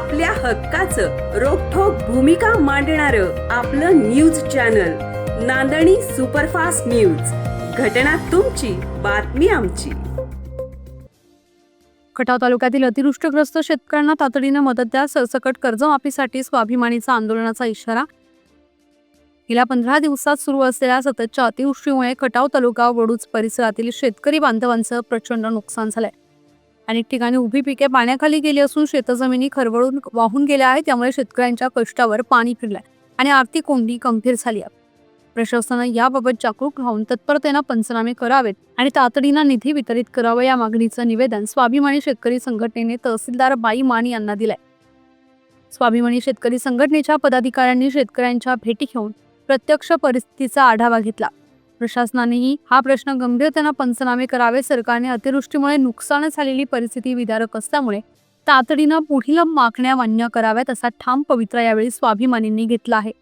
आपल्या हक्काचं रोखोक भूमिका मांडणार आपलं news channel Nandani superfast news. घटना तुमची बातमी आमची. खटाव तालुक्यातील अतिवृष्टीग्रस्त शेतकऱ्यांना तातडीनं मदत द्या सरसकट कर्जमाफीसाठी स्वाभिमानीचा आंदोलनाचा इशारा. गेल्या पंधरा दिवसात सुरू असलेल्या सततच्या अतिवृष्टीमुळे खटाव तालुका वडूज परिसरातील शेतकरी बांधवांचं प्रचंड नुकसान झालंय. अनेक ठिकाणी उभी पिके पाण्याखाली गेली असून शेतजमिनी खरवळून वाहून गेल्या आहेत त्यामुळे शेतकऱ्यांच्या कष्टावर पाणी फिरलंय आणि आर्थिक कोंडी गंभीर झाली आहे. प्रशासनानं याबाबत जागरूक राहून तत्परतेनं पंचनामे करावेत आणि तातडीनं निधी वितरित करावं या मागणीचं निवेदन स्वाभिमानी शेतकरी संघटनेने तहसीलदार बाई मान यांना दिलंय. स्वाभिमानी शेतकरी संघटनेच्या पदाधिकाऱ्यांनी शेतकऱ्यांच्या भेटी घेऊन प्रत्यक्ष परिस्थितीचा आढावा घेतला. प्रशासनानेही हा प्रश्न गंभीरतेनं पंचनामे करावे सरकारने अतिवृष्टीमुळे नुकसान झालेली परिस्थिती विदारक असल्यामुळे तातडीनं पुढील मागण्या मान्य कराव्यात असा ठाम पवित्रा यावेळी स्वाभिमानींनी घेतला आहे.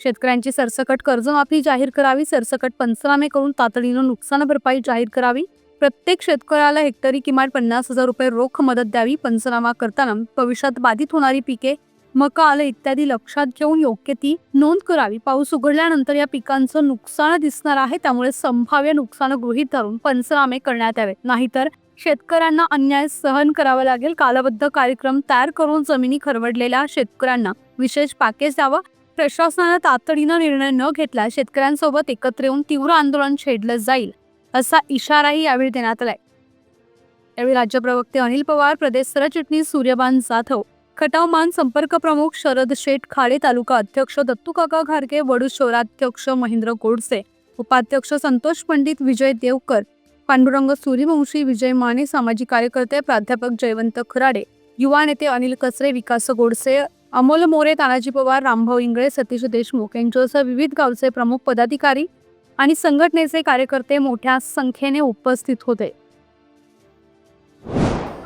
शेतकऱ्यांची सरसकट कर्जमाफी जाहीर करावी सरसकट पंचनामे करून तातडीनं नुकसान भरपाई जाहीर करावी प्रत्येक शेतकऱ्याला हेक्टरी किमान पन्नास हजार रुपये रोख मदत द्यावी पंचनामा करताना भविष्यात बाधित होणारी पिके मका आलं इत्यादी लक्षात घेऊन योग्य ती नोंद करावी. पाऊस उघडल्यानंतर या पिकांचं नुकसान दिसणार आहे. त्यामुळे संभाव्य नुकसान गृहीत धरून पंचनामे करण्यात यावेत नाहीतर शेतकऱ्यांना अन्याय सहन करावा लागेल. कालबद्ध कार्यक्रम तयार करून जमिनी खरवडलेल्या शेतकऱ्यांना विशेष पॅकेज द्यावं. प्रशासनानं तातडीनं निर्णय न घेतला शेतकऱ्यांसोबत एकत्र येऊन तीव्र आंदोलन छेडलं जाईल असा इशाराही यावेळी देण्यात आलाय. यावेळी राज्य प्रवक्ते अनिल पवार प्रदेश सरचिटणीस सूर्यबान जाधव खटाव मान संपर्क प्रमुख शरद शेठ खाडे तालुका अध्यक्ष दत्तू काका वडू शहराध्यक्ष महेंद्र गोडसे उपाध्यक्ष संतोष पंडित विजय देवकर पांडुरंग सूर्यवंशी विजय माने सामाजिक कार्यकर्ते प्राध्यापक जयवंत खराडे युवा नेते अनिल कचरे विकास गोडसे अमोल मोरे तानाजी पवार रामभाऊ इंगळे सतीश देशमुख यांच्यासह विविध गावचे प्रमुख पदाधिकारी आणि संघटनेचे कार्यकर्ते मोठ्या संख्येने उपस्थित होते.